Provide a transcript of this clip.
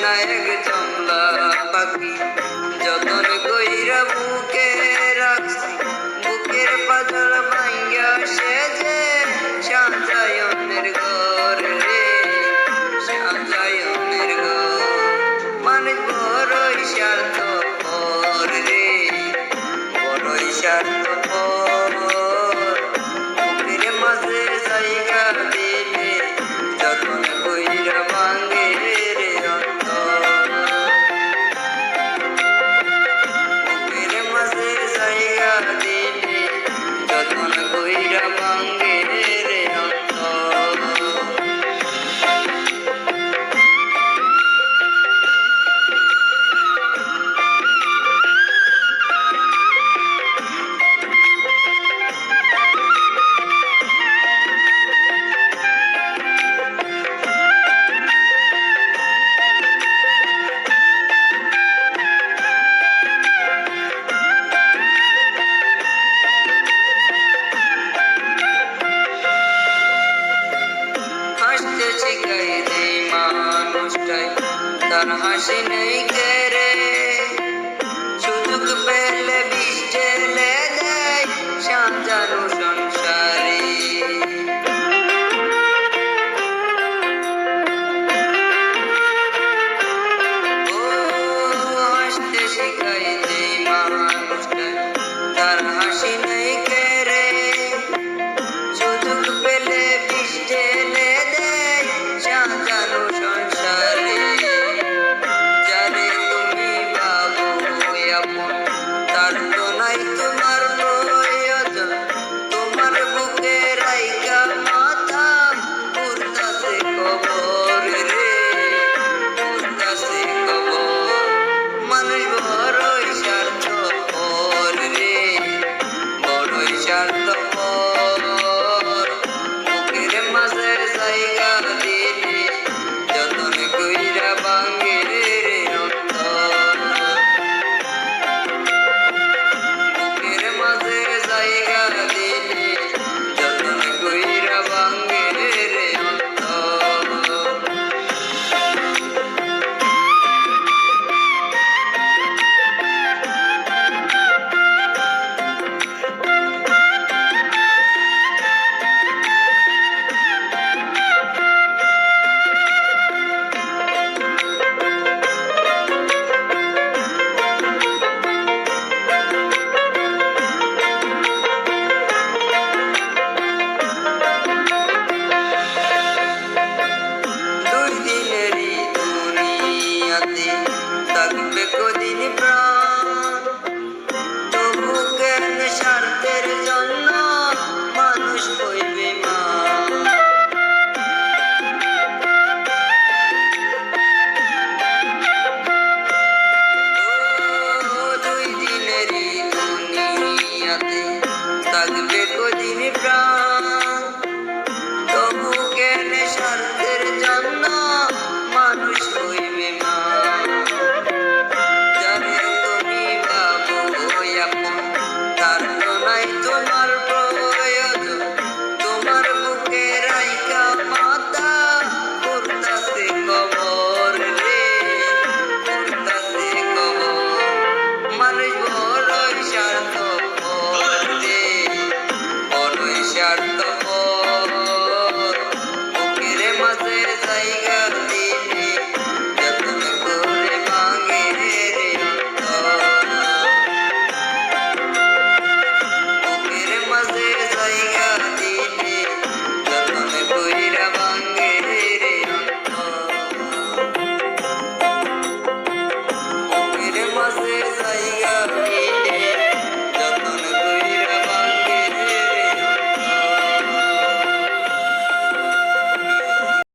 অচেনা এক পাখি। যতন কইরা বুকে রাখছি, বুকের পাজর ভাঙ্গা সেজে সাজায়নের ঘর রে, সাজায়নের ঘর। মানুষ বড়ই স্বার্থ রে, বড়ই স্বার্থ বুকের মাঝে জায়গা শিখাই দে মানুষটাই তার হাসি নেই কেরে কদিন প্রাণ। তবু কেন স্বার্থের জন্য মানুষ হইবে love.